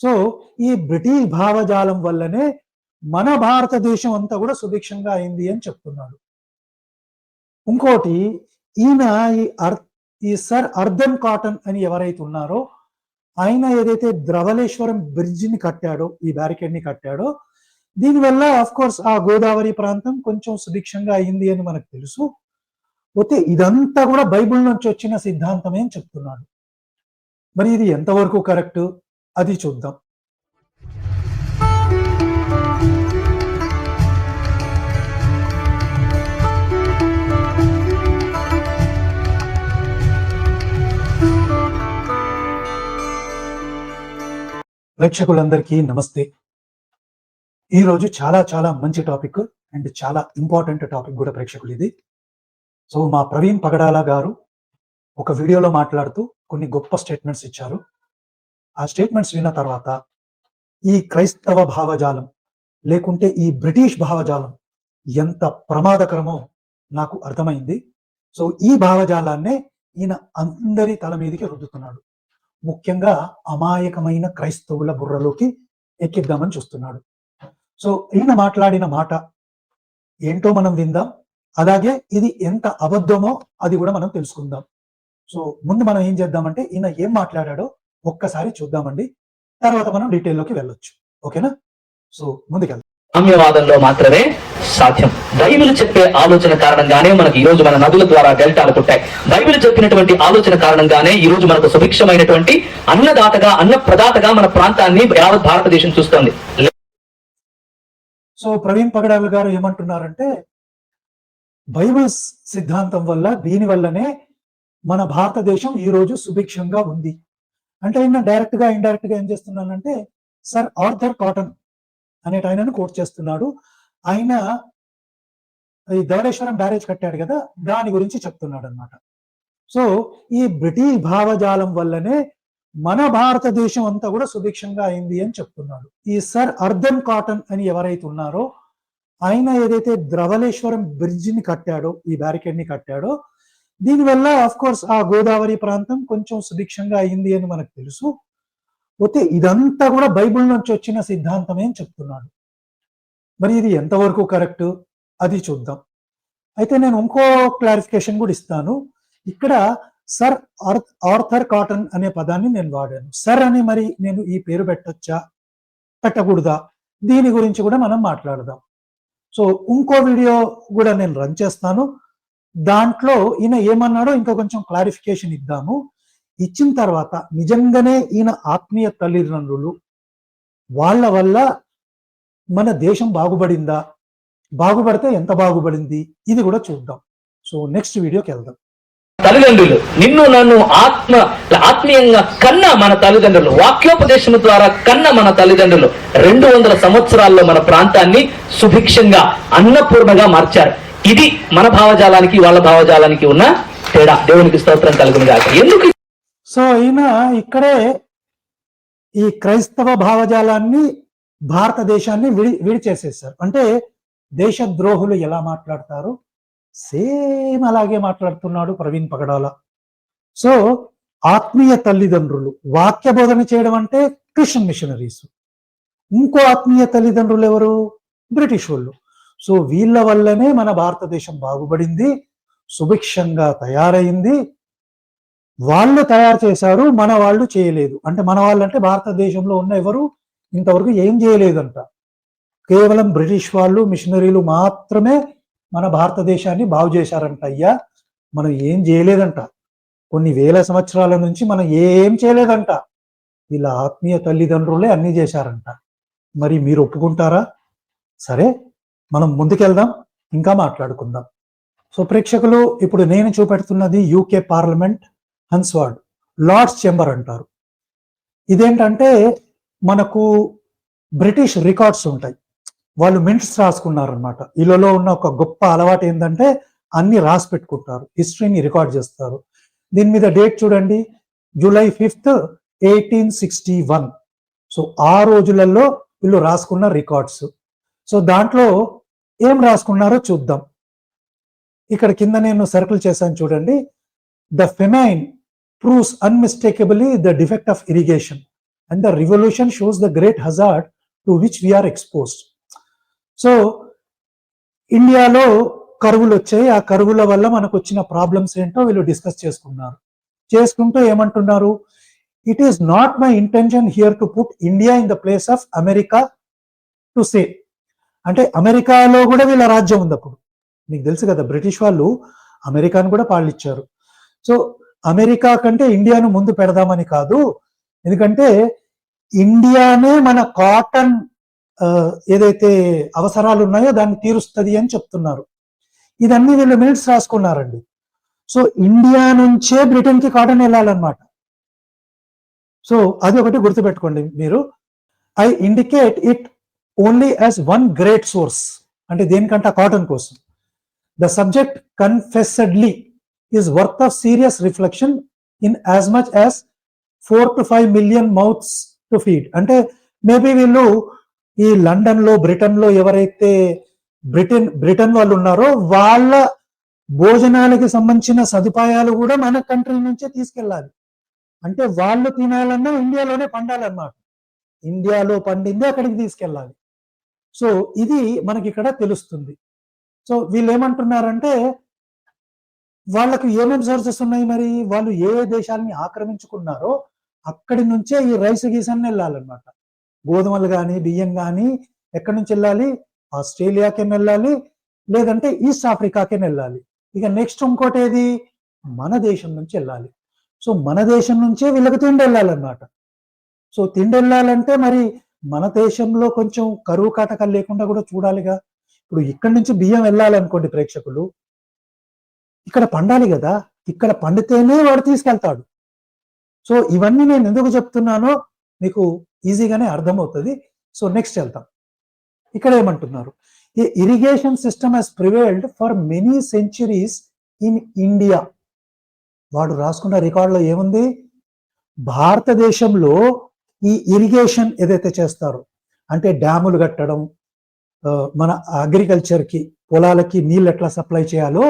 So ఈ British భావజాలం వల్లనే మన భారతదేశం అంతా కూడా సుభిక్షంగా అయింది అని చెప్తున్నాడు. ఇంకోటి ఈయన ఈ అర్ ఈ సర్ అర్ధన్ కాటన్ అని ఎవరైతే ఉన్నారో ఆయన ఏదైతే ద్రవలేశ్వరం బ్రిడ్జిని కట్టాడో ఈ బ్యారికేడ్ని కట్టాడో దీనివల్ల కోర్స్ ఆ గోదావరి ప్రాంతం కొంచెం సుభిక్షంగా అయింది అని మనకు తెలుసు. పోతే ఇదంతా కూడా బైబిల్ నుంచి వచ్చిన సిద్ధాంతమే అని చెప్తున్నాడు. మరి ఇది ఎంతవరకు కరెక్ట్? అది చూద్దాం. ప్రేక్షకులందరికీ నమస్తే. ఈ రోజు చాలా చాలా మంచి టాపిక్ అండ్ చాలా ఇంపార్టెంట్ టాపిక్ కూడా ప్రేక్షకులు ఇది. సో మా ప్రవీణ్ పగడాల గారు ఒక వీడియోలో మాట్లాడుతూ కొన్ని గొప్ప స్టేట్మెంట్స్ ఇచ్చారు. ఆ స్టేట్మెంట్స్ విన్న తర్వాత ఈ క్రైస్తవ భావజాలం లేకుంటే ఈ బ్రిటిష్ భావజాలం ఎంత ప్రమాదకరమో నాకు అర్థమైంది. సో ఈ భావజాలాన్నే ఈయన అందరి తల మీదకి రుద్దుతున్నాడు. ముఖ్యంగా అమాయకమైన క్రైస్తవుల బుర్రలోకి ఎక్కిద్దామని చూస్తున్నాడు. సో ఈయన మాట్లాడిన మాట ఏంటో మనం విందాం. అలాగే ఇది ఎంత అబద్ధమో అది కూడా మనం తెలుసుకుందాం. సో ముందు మనం ఏం చేద్దామంటే ఈయన ఏం మాట్లాడాడో ఒక్కసారి చూద్దామండి. తర్వాత మనం డీటెయిల్లోకి వెళ్ళొచ్చు. ఓకేనా? సో ముందుకెళ్దాం. సామ్యవాదంలో మాత్రమే సాధ్యం. బైబిల్ చెప్పే ఆలోచన కారణంగానే మనకి ఈ రోజు మన నదుల ద్వారా డెల్టాలు పుట్టాయి. బైబిల్ చెప్పినటువంటి ఆలోచన కారణంగానే ఈ రోజు మనకు సుభిక్షమైనటువంటి అన్నదాతగా అన్న ప్రదాతగా మన ప్రాంతాన్ని యావత్ భారతదేశం చూస్తోంది. సో ప్రవీణ్ పగడాల గారు ఏమంటున్నారంటే బైబిల్ సిద్ధాంతం వల్ల దీని వల్లనే మన భారతదేశం ఈ రోజు సుభిక్షంగా ఉంది. అంటే ఆయన డైరెక్ట్గా ఇండైరెక్ట్గా ఏం చేస్తున్నానంటే సర్ ఆర్థర్ కాటన్ అనేట ఆయనను కోట్ చేస్తున్నాడు. ఆయన ఈ ధవళేశ్వరం బ్యారేజ్ కట్టాడు కదా దాని గురించి చెప్తున్నాడు అనమాట సో ఈ బ్రిటిష్ భావజాలం వల్లనే మన భారతదేశం అంతా కూడా సుభిక్షంగా అయింది అని చెప్తున్నాడు. ఈ సర్ అర్ధన్ కాటన్ అని ఎవరైతే ఉన్నారో ఆయన ఏదైతే ద్రవలేశ్వరం బ్రిడ్జిని కట్టాడో ఈ బ్యారికేడ్ని కట్టాడో దీనివల్ల ఆఫ్ కోర్స్ ఆ గోదావరి ప్రాంతం కొంచెం సుభిక్షంగా అయింది అని మనకు తెలుసు. పోతే ఇదంతా కూడా బైబిల్ నుంచి వచ్చిన సిద్ధాంతమే అని చెప్తున్నాడు. మరి ఇది ఎంతవరకు కరెక్ట్? అది చూద్దాం. అయితే నేను ఇంకో క్లారిఫికేషన్ కూడా ఇస్తాను. ఇక్కడ సర్ ఆర్థర్ కాటన్ అనే పదాన్ని నేను వాడాను. సర్ అని మరి నేను ఈ పేరు పెట్టొచ్చా? పెట్టకూడదా? దీని గురించి కూడా మనం మాట్లాడదాం. సో ఇంకో వీడియో కూడా నేను రన్ చేస్తాను. దాంట్లో ఈయన ఏమన్నాడో ఇంకా కొంచెం క్లారిఫికేషన్ ఇద్దాము. ఇచ్చిన తర్వాత నిజంగానే ఈయన ఆత్మీయ తల్లిదండ్రులు వాళ్ళ వల్ల మన దేశం బాగుపడిందా? బాగుపడితే ఎంత బాగుపడింది? ఇది కూడా చూద్దాం. సో నెక్స్ట్ వీడియోకి వెళ్దాం. తల్లిదండ్రులు నిన్ను నన్ను ఆత్మ ఆత్మీయంగా కన్న మన తల్లిదండ్రులు వాక్యోపదేశం ద్వారా కన్న మన తల్లిదండ్రులు రెండు వందల సంవత్సరాల్లో మన ప్రాంతాన్ని సుభిక్షంగా అన్నపూర్ణగా మార్చారు. ఇది మన భావజాలానికి వాళ్ళ భావజాలానికి ఉన్న తేడా. దేవునికి స్తోత్రం కలుగును ఎందుకు సో ఈయన ఇక్కడే ఈ క్రైస్తవ భావజాలాన్ని భారతదేశాన్ని విడి విడి చేసేసారు అంటే దేశద్రోహులు ఎలా మాట్లాడతారు? సేమ్ అలాగే మాట్లాడుతున్నాడు ప్రవీణ్ పగడాల. సో ఆత్మీయ తల్లిదండ్రులు వాక్య బోధన చేయడం అంటే క్రిస్టియన్ మిషనరీస్. ఇంకో ఆత్మీయ తల్లిదండ్రులు ఎవరు? బ్రిటిష్ వాళ్ళు. సో వీళ్ళ వల్లనే మన భారతదేశం బాగుపడింది సుభిక్షంగా తయారైంది. వాళ్ళు తయారు చేశారు మన వాళ్ళు చేయలేదు. అంటే మన వాళ్ళు అంటే భారతదేశంలో ఉన్న ఎవరు ఇంతవరకు ఏం చేయలేదంట. కేవలం బ్రిటిష్ వాళ్ళు మిషనరీలు మాత్రమే మన భారతదేశాన్ని బాగు చేశారంట అయ్యా. మనం ఏం చేయలేదంట. కొన్ని వేల సంవత్సరాల నుంచి మనం ఏం చేయలేదంట. వీళ్ళ ఆత్మీయ తల్లిదండ్రులే అన్ని చేశారంట. మరి మీరు ఒప్పుకుంటారా? సరే మనం ముందుకెళ్దాం ఇంకా మాట్లాడుకుందాం. సో ప్రేక్షకులు ఇప్పుడు నేను చూపెడుతున్నది UK parliament Hansard lords chamber అంటారు. ఇదేంటంటే మనకు బ్రిటిష్ రికార్డ్స్ ఉంటాయి. వాళ్ళు మింట్స్ రాసుకున్నారనమాట వీళ్ళలో ఉన్న ఒక గొప్ప అలవాటు ఏంటంటే అన్ని రాసి పెట్టుకుంటారు హిస్టరీని రికార్డ్ చేస్తారు. దీని మీద డేట్ చూడండి. July fifth eighteen sixty one so ఆ రోజులలో వీళ్ళు రాసుకున్న రికార్డ్స్ సో దాంట్లో ఏం రాసుకున్నారో చూద్దాం. ఇక్కడ కింద నేను సర్కిల్ చేశాను చూడండి. The famine proves unmistakably the defect of irrigation and the revolution shows the great hazard to which we are exposed. So ఇండియాలో కరువులు వచ్చాయి. ఆ కరువుల వల్ల మనకు వచ్చిన ప్రాబ్లమ్స్ ఏంటో వీళ్ళు డిస్కస్ చేసుకున్నారు. చేసుకుంటూ ఏమంటున్నారు? It is not my intention here to put India in the place of America to say అంటే అమెరికాలో కూడా వీళ్ళ రాజ్యం ఉంది అప్పుడు. మీకు తెలుసు కదా బ్రిటిష్ వాళ్ళు అమెరికాను కూడా పాలిచ్చారు. సో అమెరికా కంటే ఇండియాను ముందు పెడదామని కాదు ఎందుకంటే ఇండియానే మన కాటన్ ఏదైతే అవసరాలు ఉన్నాయో దాన్ని తీరుస్తుంది అని చెప్తున్నారు. ఇదన్నీ వీళ్ళు మినిట్స్ రాసుకున్నారండి. సో ఇండియా నుంచే బ్రిటన్కి కాటన్ వెళ్ళాలన్నమాట. సో అది ఒకటి గుర్తుపెట్టుకోండి మీరు. I indicate it only as one great source అంటే దేనికంటే కాటన్ కోసం. The subject confessedly is worth of serious reflection in as much as four to five million mouths to feed అంటే మేబీ వీళ్ళు ఈ లండన్లో బ్రిటన్లో ఎవరైతే బ్రిటన్ బ్రిటన్ వాళ్ళు ఉన్నారో వాళ్ళ భోజనాలకి సంబంధించిన సదుపాయాలు కూడా మన కంట్రీ నుంచే తీసుకెళ్ళాలి. అంటే వాళ్ళు తినాలన్నా ఇండియాలోనే పండాలన్నమాట. ఇండియాలో పండింది అక్కడికి తీసుకెళ్ళాలి. సో ఇది మనకి ఇక్కడ తెలుస్తుంది. సో వీళ్ళు ఏమంటున్నారంటే వాళ్ళకు ఏమేమి సోర్సెస్ ఉన్నాయి మరి? వాళ్ళు ఏ ఏ దేశాలని ఆక్రమించుకున్నారో అక్కడి నుంచే ఈ రైస్ గీసన్ని వెళ్ళాలన్నమాట. గోధుమలు కానీ బియ్యం కానీ ఎక్కడి నుంచి వెళ్ళాలి? ఆస్ట్రేలియాకి వెళ్ళాలి లేదంటే ఈస్ట్ ఆఫ్రికాకే వెళ్ళాలి. ఇక నెక్స్ట్ ఇంకోటి ఏది? మన దేశం నుంచి వెళ్ళాలి. సో మన దేశం నుంచే వీళ్ళకి తిండి వెళ్ళాలన్నమాట. సో తిండి వెళ్ళాలంటే మరి మన దేశంలో కొంచెం కరువు కాటకాలు లేకుండా కూడా చూడాలిగా. ఇప్పుడు ఇక్కడి నుంచి బియ్యం వెళ్ళాలనుకోండి ప్రేక్షకులు. ఇక్కడ పండాలి కదా. ఇక్కడ పండితేనే వాడు తీసుకెళ్తాడు. సో ఇవన్నీ నేను ఎందుకు చెప్తున్నానో మీకు ఈజీగానే అర్థమవుతుంది. సో నెక్స్ట్ వెళ్తాం. ఇక్కడ ఏమంటున్నారు? ఈ irrigation system has prevailed for many centuries in India వాడు రాసుకున్న రికార్డులో ఏముంది? భారతదేశంలో ఈ ఇరిగేషన్ ఏదైతే చేస్తారో అంటే డ్యాములు కట్టడం మన అగ్రికల్చర్కి పొలాలకి నీళ్ళు ఎట్లా సప్లై చేయాలో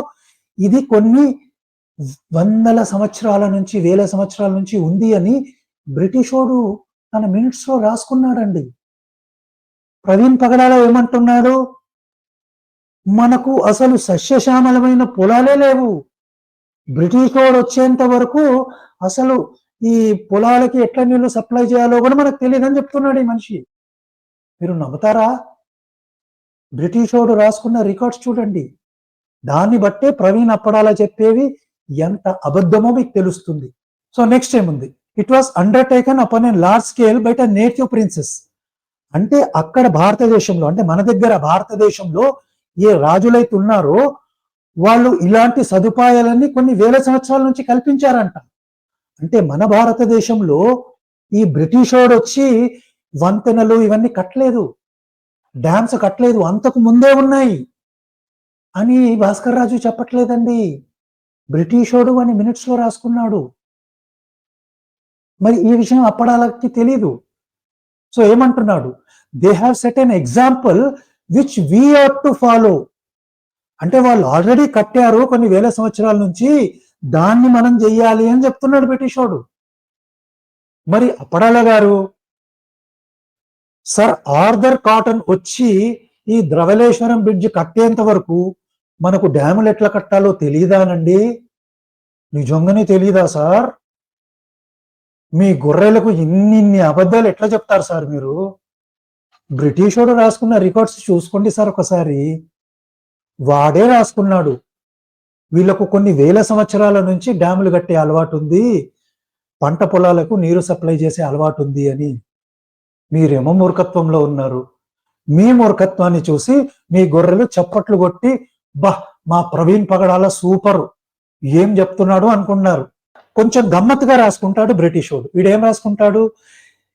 ఇది కొన్ని వందల సంవత్సరాల నుంచి వేల సంవత్సరాల నుంచి ఉంది అని బ్రిటిషోడు తన మినిట్స్లో రాసుకున్నాడండి. ప్రవీణ్ పగడాల ఏమంటున్నాడు? మనకు అసలు సస్యశ్యామలమైన పొలాలే లేవు. బ్రిటిష్ వాడు వచ్చేంత వరకు అసలు ఈ పొలాలకి ఎట్లా నీళ్ళు సప్లై చేయాలో కూడా మనకు తెలియదని చెప్తున్నాడు ఈ మనిషి. మీరు నమ్ముతారా? బ్రిటిష్ వాడు రాసుకున్న రికార్డ్స్ చూడండి. దాన్ని బట్టే ప్రవీణ్ అప్పడాల చెప్పేవి ఎంత అబద్ధమో మీకు తెలుస్తుంది. సో నెక్స్ట్ ఏముంది? It was undertaken upon an large scale by the native princes అంటే అక్కడ భారతదేశంలో అంటే మన దగ్గర భారతదేశంలో ఏ రాజులైతే ఉన్నారో వాళ్ళు ఇలాంటి సదుపాయాలన్నీ కొన్ని వేల సంవత్సరాల నుంచి కల్పించారంట. అంటే మన భారతదేశంలో ఈ బ్రిటిష్ వచ్చి వంతెనలు ఇవన్నీ కట్టలేదు. డ్యామ్స్ కట్టలేదు. అంతకు ముందే ఉన్నాయి. అని భాస్కర్ రాజు చెప్పట్లేదండి. బ్రిటిషోడు అని మినిట్స్లో రాసుకున్నాడు. మరి ఈ విషయం అప్పడాలకి తెలీదు. సో ఏమంటున్నాడు? They have set an example which we are to follow అంటే వాళ్ళు ఆల్రెడీ కట్టారు కొన్ని వేల సంవత్సరాల నుంచి. దాన్ని మనం చెయ్యాలి అని చెప్తున్నాడు బ్రిటిషోడు. మరి అప్పడాల గారు సర్ ఆర్థర్ కాటన్ వచ్చి ఈ ద్రవలేశ్వరం బ్రిడ్జ్ కట్టేంత వరకు మనకు డ్యాములు ఎట్లా కట్టాలో తెలియదానండి నిజంగానే తెలియదా సార్? మీ గొర్రెలకు ఇన్నిన్ని అబద్ధాలు ఎట్లా చెప్తారు సార్ మీరు? బ్రిటిషోడు రాసుకున్న రికార్డ్స్ చూసుకోండి సార్ ఒకసారి. వాడే రాసుకున్నాడు. వీళ్ళకు కొన్ని వేల సంవత్సరాల నుంచి డ్యాములు కట్టే అలవాటు ఉంది పంట పొలాలకు నీరు సప్లై చేసే అలవాటు ఉంది అని మీరేమో మూర్ఖత్వంలో ఉన్నారు. మీ మూర్ఖత్వాన్ని చూసి మీ గొర్రెలు చప్పట్లు కొట్టి బా మా ప్రవీణ్ పగడాల సూపర్. ఏం చెప్తున్నాడు? అనుకున్నారు. కొంచెం గమ్మత్తుగా రాసుకుంటాడు బ్రిటిష్ వాడు వీడు ఏం రాసుకుంటాడు?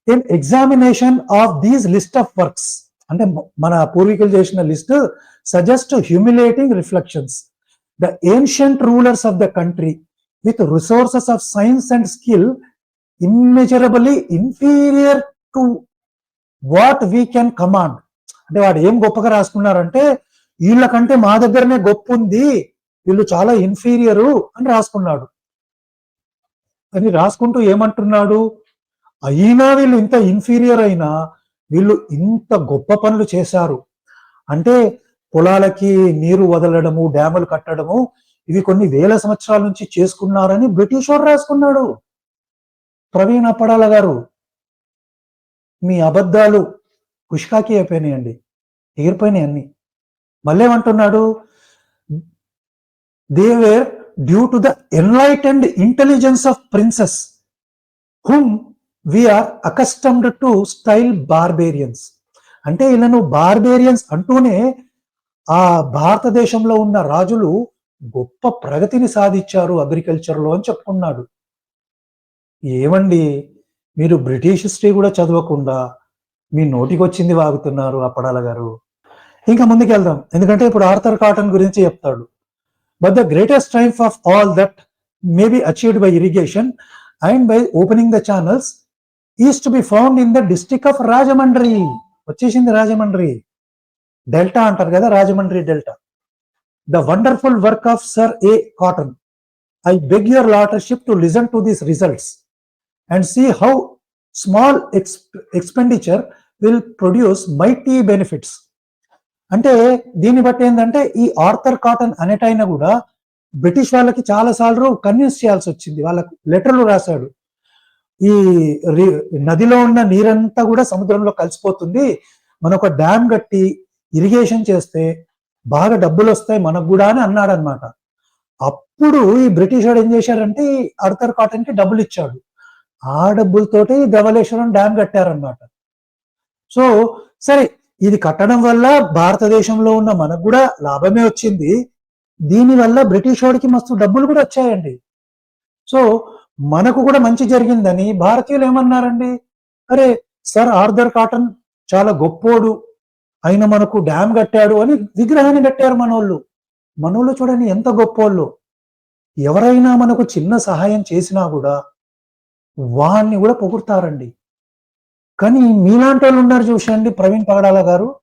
In examination of these list of works అంటే మన పూర్వీకులు చేసిన list suggest humiliating reflections. The ancient rulers of the country with resources of science and skill immeasurably inferior to what we can command అంటే వాడు ఏం గొప్పగా రాసుకున్నారంటే వీళ్ళకంటే మా దగ్గరనే గొప్ప ఉంది. వీళ్ళు చాలా ఇన్ఫీరియరు అని రాసుకున్నాడు. అని రాసుకుంటూ ఏమంటున్నాడు? అయినా వీళ్ళు ఇంత ఇన్ఫీరియర్ అయినా వీళ్ళు ఇంత గొప్ప పనులు చేశారు. అంటే పొలాలకి నీరు వదలడము డ్యాములు కట్టడము ఇవి కొన్ని వేల సంవత్సరాల నుంచి చేసుకున్నారని బ్రిటిష్ వారు రాసుకున్నాడు. ప్రవీణ్ అప్పడాల గారు మీ అబద్ధాలు కుష్కాకి అయిపోయినాయండి ఎగిరిపోయినాయి అన్ని. మళ్ళీ ఏమంటున్నాడు they due to the enlightened intelligence of princes whom we are accustomed to style barbarians. అంటే వీళ్ళను బార్బేరియన్స్ అంటూనే ఆ భారతదేశంలో ఉన్న రాజులు గొప్ప ప్రగతిని సాధించారు అగ్రికల్చర్లో అని చెప్పుకున్నాడు. ఏమండి? మీరు బ్రిటిష్ హిస్టరీ కూడా చదవకుండా మీ నోటికి వచ్చింది వాగుతున్నారు అప్పడాల గారు. ఇంకా ముందుకెళ్దాం. ఎందుకంటే ఇప్పుడు ఆర్థర్ కాటన్ గురించి చెప్తాడు. But the greatest triumph of all that may be achieved by irrigation and by opening the channels is to be found in the district of Rajahmundry వచ్చేసింది రాజమండ్రి. డెల్టా అంటారు కదా Rajahmundry delta. The wonderful work of sir A Cotton I beg your lordship to listen to these results and see how small ex expenditure will produce mighty benefits అంటే దీన్ని బట్టి ఏంటంటే ఈ Arthur cotton అనేటైనా కూడా British వాళ్ళకి చాలా సార్లు convince చేయాల్సి వచ్చింది. వాళ్ళకు లెటర్లు రాశాడు. ఈ నదిలో ఉన్న నీరంతా కూడా సముద్రంలో కలిసిపోతుంది. మనం ఒక డ్యామ్ కట్టి ఇరిగేషన్ చేస్తే బాగా డబ్బులు వస్తాయి మనకు కూడా అని అన్నాడనమాట అప్పుడు ఈ బ్రిటిష్ వాడు ఏం చేశాడంటే ఈ ఆర్థర్ కాటన్కి డబ్బులు ఇచ్చాడు. ఆ డబ్బులతోటి ధవలేశ్వరం డ్యామ్ కట్టారనమాట సో సరే ఇది కట్టడం వల్ల భారతదేశంలో ఉన్న మనకు కూడా లాభమే వచ్చింది. దీనివల్ల బ్రిటిష్ వాడికి మస్తు డబ్బులు కూడా వచ్చాయండి. సో మనకు కూడా మంచి జరిగిందని భారతీయులు ఏమన్నారండి? అరే సార్ ఆర్థర్ కాటన్ చాలా గొప్పోడు. ఆయన మనకు డ్యామ్ కట్టాడు అని విగ్రహాన్ని కట్టారు మనోళ్ళు. మనోళ్ళు చూడండి ఎంత గొప్పోళ్ళు. ఎవరైనా మనకు చిన్న సహాయం చేసినా కూడా వాన్ని కూడా పొగుడతారండి. కానీ మీలాంటి వాళ్ళు ఉన్నారు చూసండి ప్రవీణ్ పగడాల గారు.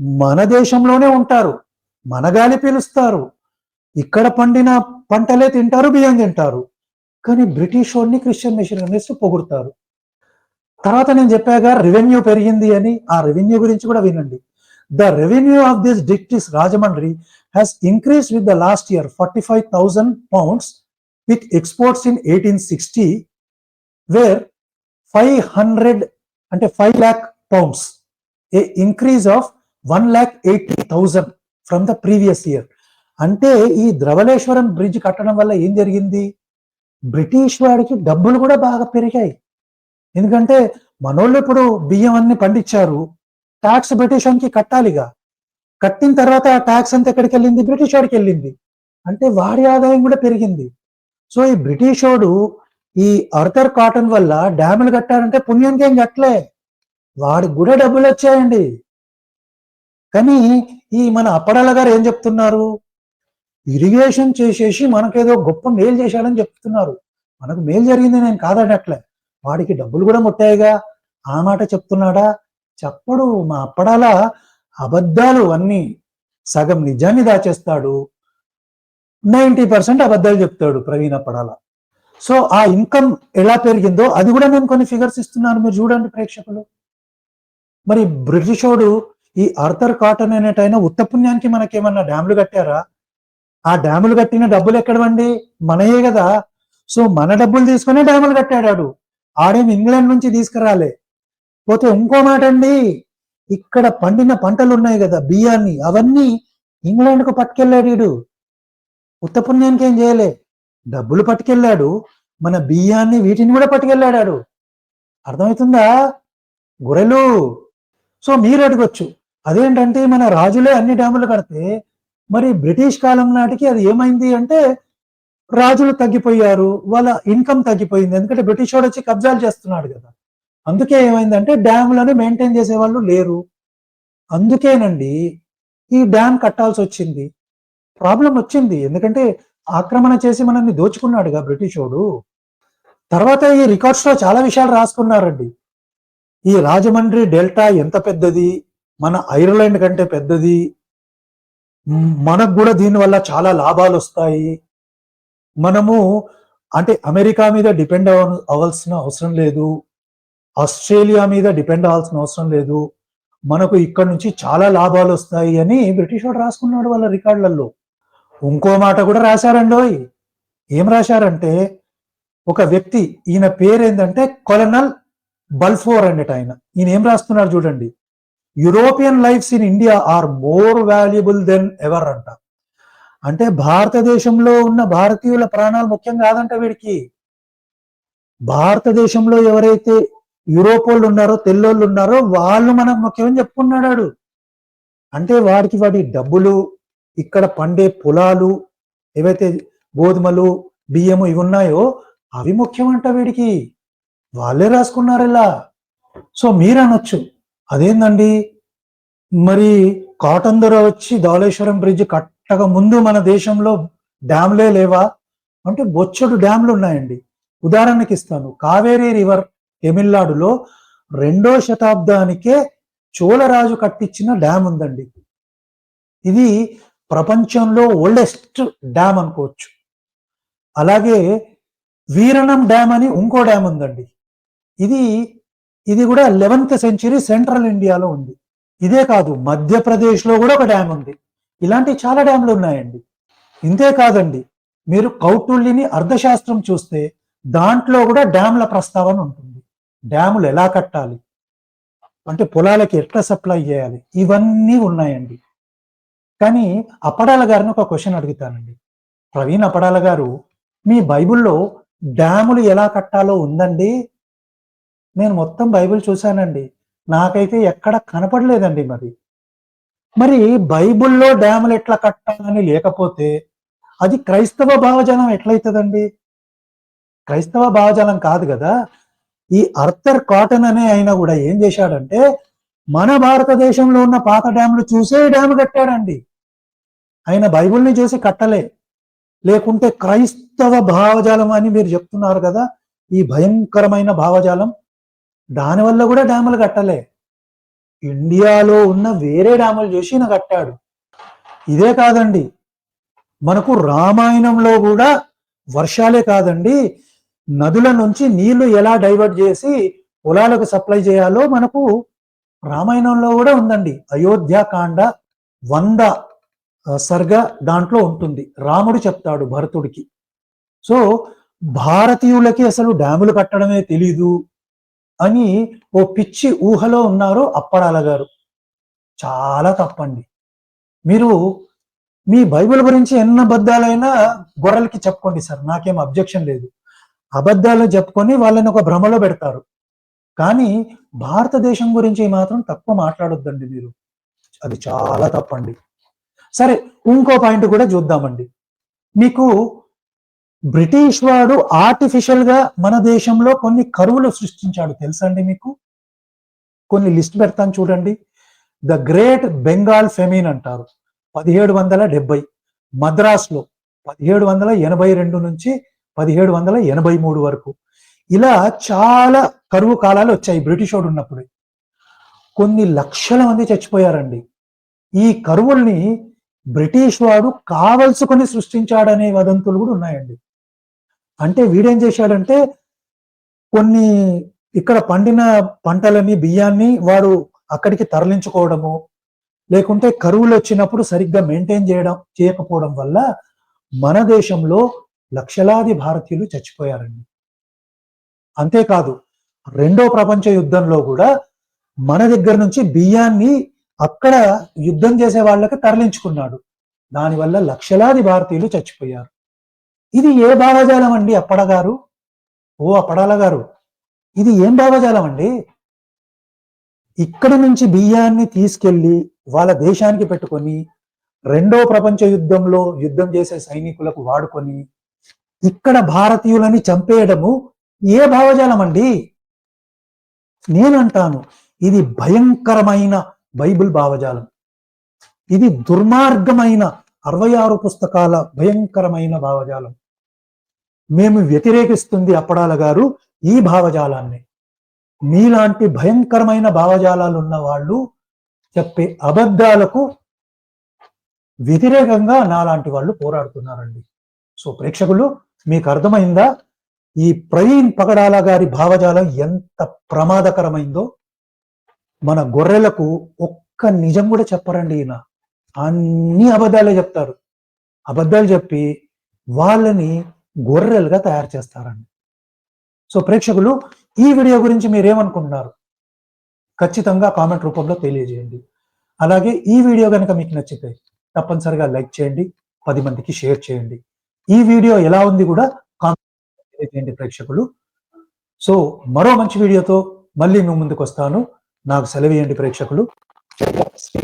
మన దేశంలోనే ఉంటారు. మన గాలి పీలుస్తారు. ఇక్కడ పండిన పంటలే తింటారు బియ్యం తింటారు. కానీ బ్రిటిష్ వాడిని క్రిస్టియన్ మిషనరీస్ పొగుడతారు. తర్వాత నేను చెప్పాగా రెవెన్యూ పెరిగింది అని ఆ రెవెన్యూ గురించి కూడా వినండి. The revenue of this district Rajahmundry has increase with the last year forty five thousand pounds with exports in eighteen sixty were five hundred అంటే five lakh pounds a increase of one lakh eighty thousand from the previous year అంటే ఈ ద్రవలేశ్వరం bridge కట్టడం వల్ల ఏం జరిగింది? British వాడికి డబ్బులు కూడా బాగా పెరిగాయి. ఎందుకంటే మనోళ్ళు ఇప్పుడు బియ్యం అన్ని పండించారు ట్యాక్స్ బ్రిటిష్ వానికి కట్టాలిగా. కట్టిన తర్వాత ఆ ట్యాక్స్ అంతా ఎక్కడికి వెళ్ళింది బ్రిటిష్ వాడికి వెళ్ళింది అంటే వాడి ఆదాయం కూడా పెరిగింది. సో ఈ బ్రిటిష్ వాడు ఈ అర్థర్ కాటన్ వల్ల డ్యాములు కట్టారంటే పుణ్యానికి ఏం కట్టలే. వాడికి కూడా డబ్బులు వచ్చాయండి. కానీ ఈ మన అప్పడాల గారు ఏం చెప్తున్నారు? ఇరిగేషన్ చేసేసి మనకేదో గొప్ప మేలు చేశాడని చెప్తున్నారు. మనకు మేలు జరిగింది నేను కాదనట్లే. వాడికి డబ్బులు కూడా ముట్టాయిగా. ఆ మాట చెప్తున్నాడా? చెప్పడు మా అప్పడాల అబద్ధాలు అన్నీ. సగం నిజాన్ని దాచేస్తాడు. నైంటీ పర్సెంట్ అబద్ధాలు చెప్తాడు ప్రవీణ్ అప్పడాల. సో ఆ ఇన్కమ్ ఎలా పెరిగిందో అది కూడా నేను కొన్ని ఫిగర్స్ ఇస్తున్నాను మీరు చూడండి ప్రేక్షకులు. మరి బ్రిటిషోడు ఈ ఆర్థర్ కాటన్ అనేటైనా ఉత్తపుణ్యానికి మనకేమన్నా డ్యాములు కట్టారా? ఆ డ్యాములు కట్టిన డబ్బులు ఎక్కడవండి? మనయే కదా. సో మన డబ్బులు తీసుకునే డ్యాములు కట్టాడాడు. ఆడేమి ఇంగ్లాండ్ నుంచి తీసుకురాలే. పోతే ఇంకో మాట అండి ఇక్కడ పండిన పంటలు ఉన్నాయి కదా బియ్యాన్ని అవన్నీ ఇంగ్లాండ్కు పట్టుకెళ్ళాడు వీడు ఉత్తపుణ్యానికి ఏం చేయలే. డబ్బులు పట్టుకెళ్ళాడు మన బియ్యాన్ని వీటిని కూడా పట్టుకెళ్ళాడాడు. అర్థమవుతుందా? గొర్రెలు సో మీరు అడగొచ్చు అదేంటంటే మన రాజులే అన్ని డ్యాములు కడితే మరి బ్రిటిష్ కాలం నాటికి అది ఏమైంది అంటే రాజులు తగ్గిపోయారు వాళ్ళ ఇన్కమ్ తగ్గిపోయింది. ఎందుకంటే బ్రిటిష్ వాడు వచ్చి కబ్జాలు చేస్తున్నాడు కదా. అందుకే ఏమైందంటే డ్యాములను మెయింటైన్ చేసే వాళ్ళు లేరు. అందుకేనండి ఈ డ్యామ్ కట్టాల్సి వచ్చింది. ప్రాబ్లం వచ్చింది. ఎందుకంటే ఆక్రమణ చేసి మనల్ని దోచుకున్నాడుగా బ్రిటిష్ వాడు. తర్వాత ఈ రికార్డ్స్లో చాలా విషయాలు రాసుకున్నారండి. ఈ రాజమండ్రి డెల్టా ఎంత పెద్దది? మన ఐర్లాండ్ కంటే పెద్దది. మనకు కూడా దీనివల్ల చాలా లాభాలు వస్తాయి. మనము అంటే అమెరికా మీద డిపెండ్ అవ అవ్వాల్సిన అవసరం లేదు. ఆస్ట్రేలియా మీద డిపెండ్ అవ్వాల్సిన అవసరం లేదు. మనకు ఇక్కడ నుంచి చాలా లాభాలు వస్తాయి అని బ్రిటిష్ వాడు రాసుకున్నాడు వాళ్ళ రికార్డులలో. ఇంకో మాట కూడా రాశారండోయ్ ఏం రాశారంటే ఒక వ్యక్తి ఈయన పేరు ఏంటంటే కొలనల్ బల్ఫోర్ అనేట ఆయన. ఈయన ఏం రాస్తున్నారు చూడండి. European lives in India are more valuable than ever అంట. అంటే భారతదేశంలో ఉన్న భారతీయుల ప్రాణాలు ముఖ్యం కాదంట వీడికి. భారతదేశంలో ఎవరైతే యూరోప్ వాళ్ళు ఉన్నారో తెల్లోళ్ళు ఉన్నారో వాళ్ళు మనకు ముఖ్యమని చెప్పుకున్నాడు వాడు. అంటే వాడికి వాడి డబ్బులు ఇక్కడ పండే పొలాలు ఏవైతే గోధుమలు బియ్యము ఇవి ఉన్నాయో అవి ముఖ్యమంట వీడికి. వాళ్ళే రాసుకున్నారు ఇలా. సో మీరు అనొచ్చు అదేందండి? మరి కాటన్ ధర వచ్చి ధవళేశ్వరం బ్రిడ్జ్ కట్ కట్టక ముందు మన దేశంలో డ్యామ్లే లేవా? అంటే బొచ్చడు డ్యామ్లు ఉన్నాయండి. ఉదాహరణకి ఇస్తాను. కావేరీ రివర్ తమిళనాడులో రెండో శతాబ్దానికే చోళరాజు కట్టించిన డ్యామ్ ఉందండి. ఇది ప్రపంచంలో ఓల్డెస్ట్ డ్యామ్ అనుకోవచ్చు. అలాగే వీరణం డ్యామ్ అని ఇంకో డ్యామ్ ఉందండి. ఇది ఇది కూడా లెవెన్త్ సెంచరీ సెంట్రల్ ఇండియాలో ఉంది. ఇదే కాదు మధ్యప్రదేశ్లో కూడా ఒక డ్యామ్ ఉంది. ఇలాంటి చాలా డ్యాములు ఉన్నాయండి. ఇంతే కాదండి. మీరు కౌటుల్లిని అర్థశాస్త్రం చూస్తే దాంట్లో కూడా డ్యాముల ప్రస్తావన ఉంటుంది. డ్యాములు ఎలా కట్టాలి? అంటే పొలాలకి ఎట్లా సప్లై చేయాలి? ఇవన్నీ ఉన్నాయండి. కానీ అప్పడాల గారిని ఒక క్వశ్చన్ అడుగుతానండి. ప్రవీణ్ అప్పడాల గారు మీ బైబిల్లో డ్యాములు ఎలా కట్టాలో ఉందండి? నేను మొత్తం బైబిల్ చూశానండి. నాకైతే ఎక్కడ కనపడలేదండి మరి. మరి బైబిల్లో డ్యాములు ఎట్లా కట్టాలని లేకపోతే అది క్రైస్తవ భావజాలం ఎట్లయితుందండి? క్రైస్తవ భావజాలం కాదు కదా. ఈ అర్థర్ కాటన్ అనే ఆయన కూడా ఏం చేశాడంటే మన భారతదేశంలో ఉన్న పాత డ్యాములు చూసే డ్యాము కట్టాడండి. ఆయన బైబిల్ని చూసి కట్టలే. లేకుంటే క్రైస్తవ భావజాలం అని మీరు చెప్తున్నారు కదా. ఈ భయంకరమైన భావజాలం. దానివల్ల కూడా డ్యాములు కట్టలే. ఇండియాలో ఉన్న వేరే డ్యాములు చూసి ఈయన కట్టాడు. ఇదే కాదండి. మనకు రామాయణంలో కూడా వర్షాలే కాదండి. నదుల నుంచి నీళ్ళు ఎలా డైవర్ట్ చేసి పొలాలకు సప్లై చేయాలో మనకు రామాయణంలో కూడా ఉందండి. అయోధ్యాకాండ వంద సర్గ దాంట్లో ఉంటుంది. రాముడు చెప్తాడు భరతుడికి. సో భారతీయులకి అసలు డ్యాములు కట్టడమే తెలీదు. అని ఓ పిచ్చి ఊహలో ఉన్నారు అప్పడాల గారు. చాలా తప్పండి. మీరు మీ బైబిల్ గురించి ఎన్ని అబద్ధాలైనా గొర్రెలకి చెప్పుకోండి సార్ నాకేం అబ్జెక్షన్ లేదు. అబద్ధాలు చెప్పుకొని వాళ్ళని ఒక భ్రమలో పెడతారు. కానీ భారతదేశం గురించి మాత్రం తక్కువ మాట్లాడొద్దండి మీరు. అది చాలా తప్పండి. సరే ఇంకో పాయింట్ కూడా చూద్దామండి. మీకు బ్రిటిష్ వాడు ఆర్టిఫిషియల్గా మన దేశంలో కొన్ని కరువులు సృష్టించాడు. తెలుసా అండి మీకు? కొన్ని లిస్ట్ పెడతాను చూడండి. ద గ్రేట్ బెంగాల్ ఫెమిన్ అంటారు. పదిహేడు వందల డెబ్బై మద్రాస్లో పదిహేడు వందల ఎనభై రెండు నుంచి పదిహేడు వందల ఎనభై మూడు వరకు. ఇలా చాలా కరువు కాలాలు వచ్చాయి బ్రిటిష్ వాడు ఉన్నప్పుడు. కొన్ని లక్షల మంది చచ్చిపోయారండి. ఈ కరువుల్ని బ్రిటిష్ వాడు కావలసుకొని సృష్టించాడనే వదంతులు కూడా ఉన్నాయండి. అంటే వీడేం చేశాడంటే కొన్ని ఇక్కడ పండిన పంటలని బియ్యాన్ని వాడు అక్కడికి తరలించుకోవడము లేకుంటే కరువులు వచ్చినప్పుడు సరిగ్గా మెయింటైన్ చేయడం చేయకపోవడం వల్ల మన దేశంలో లక్షలాది భారతీయులు చచ్చిపోయారండి. అంతేకాదు రెండో ప్రపంచ యుద్ధంలో కూడా మన దగ్గర నుంచి బియ్యాన్ని అక్కడ యుద్ధం చేసే వాళ్ళకి తరలించుకున్నాడు. దానివల్ల లక్షలాది భారతీయులు చచ్చిపోయారు. ఇది ఏ భావజాలం అండి అప్పడ గారు ఓ అప్పడాల గారు ఇది ఏం భావజాలం అండి? ఇక్కడి నుంచి బియ్యాన్ని తీసుకెళ్ళి వాళ్ళ దేశానికి పెట్టుకొని రెండో ప్రపంచ యుద్ధంలో యుద్ధం చేసే సైనికులకు వాడుకొని ఇక్కడ భారతీయులని చంపేయడము ఏ భావజాలం అండి? నేనంటాను ఇది భయంకరమైన బైబిల్ భావజాలం. ఇది దుర్మార్గమైన అరవై ఆరు పుస్తకాల భయంకరమైన భావజాలం. మేము వ్యతిరేకిస్తుంది అప్పడాల గారు ఈ భావజాలాన్ని. మీలాంటి భయంకరమైన భావజాలాలు ఉన్న వాళ్ళు చెప్పే అబద్ధాలకు వ్యతిరేకంగా నాలాంటి వాళ్ళు పోరాడుతున్నారండి. సో ప్రేక్షకులు మీకు అర్థమైందా? ఈ ప్రవీణ్ పగడాల గారి భావజాలం ఎంత ప్రమాదకరమైందో? మన గొర్రెలకు ఒక్క నిజం కూడా చెప్పరండి ఈయన. అన్ని అబద్ధాలే చెప్తారు. అబద్ధాలు చెప్పి వాళ్ళని గొర్రెలుగా తయారు చేస్తారండి. సో ప్రేక్షకులు ఈ వీడియో గురించి మీరేమనుకుంటున్నారు? ఖచ్చితంగా కామెంట్ రూపంలో తెలియజేయండి. అలాగే ఈ వీడియో కనుక మీకు నచ్చితే తప్పనిసరిగా లైక్ చేయండి పది మందికి షేర్ చేయండి. ఈ వీడియో ఎలా ఉంది కూడా కామెంట్ తెలియజేయండి ప్రేక్షకులు. సో మరో మంచి వీడియోతో మళ్ళీ మీ ముందుకు వస్తాను నాకు సెలవేయండి ప్రేక్షకులు. శ్రీ